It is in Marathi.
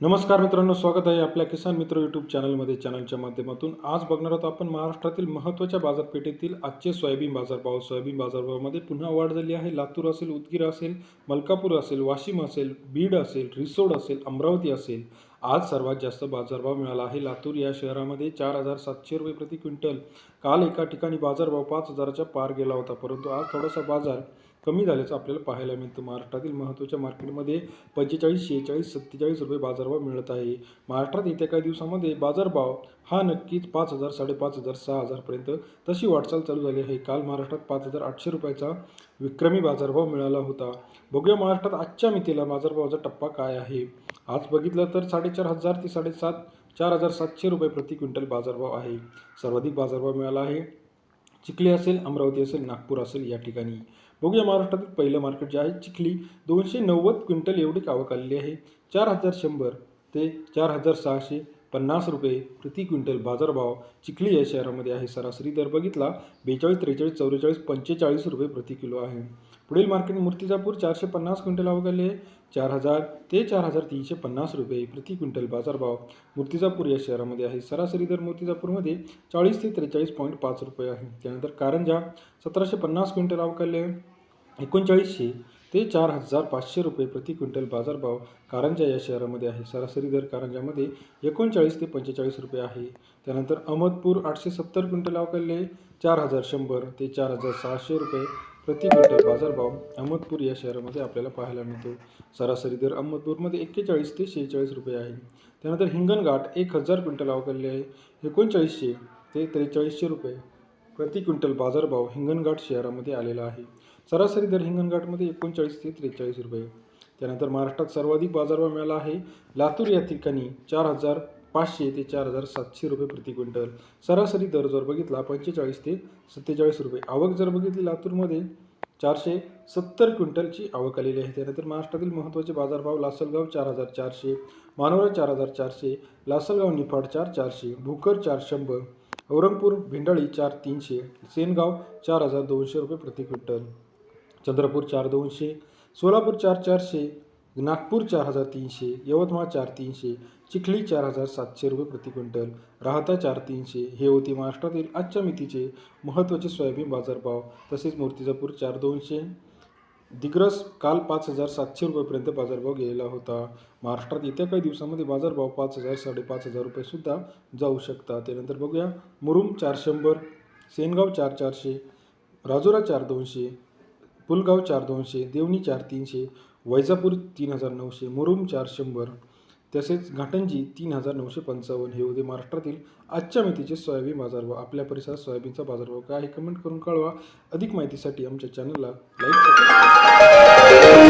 नमस्कार मित्रांनो स्वागत आहे आपल्या किसान मित्र यूट्यूब चॅनलमध्ये चॅनलच्या माध्यमातून. आज बघणार आहोत आपण महाराष्ट्रातील महत्त्वाच्या बाजारपेठेतील आजचे सोयाबीन बाजारभाव. सोयाबीन बाजारभावामध्ये पुन्हा वाढ झाली आहे. लातूर असेल उदगीर असेल मलकापूर असेल वाशिम असेल बीड असेल रिसोड असेल अमरावती असेल. आज सर्वात जास्त बाजारभाव मिळाला आहे. लातूर या शहरामध्ये चार हजार सातशे रुपये प्रति क्विंटल. काल एका ठिकाणी बाजारभाव पाच हजाराच्या पार गेला होता. परंतु आज थोडासा बाजार कमी झाल्याचं आपल्याला पाहायला मिळतं. महाराष्ट्रातील महत्त्वाच्या मार्केटमध्ये पंचेचाळीस शेहेचाळीस सत्तेचाळीस रुपये बाजारभाव मिळत आहे. महाराष्ट्रात येत्या काही दिवसामध्ये बाजारभाव हा नक्कीच पाच हजार साडेपाच हजार सहा हजारपर्यंत तशी वाटचाल चालू झाली आहे. काल महाराष्ट्रात पाच हजार आठशे रुपयाचा विक्रमी बाजारभाव मिळाला होता. बघूया महाराष्ट्रात आजच्या मितीला बाजारभावाचा टप्पा काय आहे. आज बघितलं तर साडेचार हजार ते साडेसात चार हजार सातशे रुपये प्रति क्विंटल बाजारभाव आहे. सर्वाधिक बाजारभाव मिळाला आहे. चिखली असेल अमरावती असेल नागपूर असेल या ठिकाणी. बघूया महाराष्ट्रातील पहिलं मार्केट जे आहे चिखली दोनशे नव्वद क्विंटल एवढी आवक आलेली आहे. चार हजार शंभर ते चार हजार सहाशे पन्नास रुपये प्रति क्विंटल बाजारभाव चिखली या शहरामध्ये आहे. सरासरी दर बघितला बेचाळीस त्रेचाळीस चौवेचाळीस पंचेचाळीस रुपये प्रति किलो आहे. पुढील मार्केट मूर्तिजापूर चारशे पन्नास क्विंटल अवघडले चार हजार ते चार हजार तीनशे पन्नास रुपये प्रति क्विंटल बाजारभाव मूर्तिजापूर या शहरामध्ये आहे. सरासरी दर मूर्तिजापूरमध्ये चाळीस ते त्रेचाळीस पॉईंट पाच रुपये आहे. त्यानंतर कारंजा सतराशे पन्नास क्विंटल आवक एकोणचाळीसशे ते चार हजार पाचशे रुपये प्रति क्विंटल बाजारभाव कारंजा या शहरामध्ये आहे. सरासरी दर कारंजामध्ये एकोणचाळीस ते पंचेचाळीस रुपये आहे. त्यानंतर अहमदपूर आठशे सत्तर क्विंटल अवकाले चार हजार शंभर ते चार हजार सहाशे रुपये प्रति क्विंटल बाजारभाव अहमदपूर या शहरामध्ये आपल्याला पाहायला मिळतो. सरासरी दर अहमदपूरमध्ये एक्केचाळीस ते शेहेचाळीस रुपये आहे. त्यानंतर हिंगणघाट एक हजार क्विंटल अवकाले आहे. एकोणचाळीसशे ते त्रेचाळीसशे रुपये प्रति क्विंटल बाजारभाव हिंगणघाट शहरामध्ये आलेला आहे. सरासरी दर हिंगणघाटमध्ये एकोणचाळीस ते त्रेचाळीस रुपये. त्यानंतर महाराष्ट्रात सर्वाधिक बाजारभाव मिळाला आहे. लातूर या ठिकाणी चार हजार पाचशे ते चार हजार सातशे रुपये प्रति क्विंटल. सरासरी दर जर बघितला पंचेचाळीस ते सत्तेचाळीस रुपये. आवक जर बघितली लातूरमध्ये चारशे सत्तर क्विंटलची आवक आलेली आहे. त्यानंतर महाराष्ट्रातील महत्त्वाचे बाजारभाव लासलगाव चार हजार चारशे मानोरा चार हजार चारशे लासलगाव निफाड चार चारशे भुकर चार शंभर औरंगपूर भिंडाळी चार तीनशे सेनगाव चार हजार दोनशे रुपये प्रति क्विंटल चंद्रपूर चार दोनशे सोलापूर चार चारशे नागपूर चार हजार तीनशे यवतमाळ चार तीनशे चिखली चार हजार सातशे रुपये प्रति क्विंटल राहता चार तीनशे हे होते महाराष्ट्रातील आजच्या मितीचे महत्त्वाचे सोयाबीन बाजारभाव तसेच मूर्तिजापूर चार दोनशे दिग्रस काल पाच हजार सातशे रुपयेपर्यंत बाजारभाव गेलेला होता. महाराष्ट्रात येत्या काही दिवसामध्ये बाजारभाव पाच हजार साडेपाच हजार रुपयेसुद्धा जाऊ शकतात. त्यानंतर बघूया मुरुम चार शंभर सेनगाव चार चारशे राजुरा चार दोनशे पुलगाव चार दोनशे देवणी चार तीनशे वैजापूर तीन हजार नऊशे मुरुम चार शंभर तसेच घाटंजी तीन हजार नऊशे पंचावन्न हे होते महाराष्ट्रातील आजच्या मितीचे सोयाबीन बाजारभाव आपल्या परिसरात सोयाबीनचा बाजारभाव काय आहे? कमेंट करून कळवा. अधिक माहितीसाठी आमच्या चॅनलला लाईक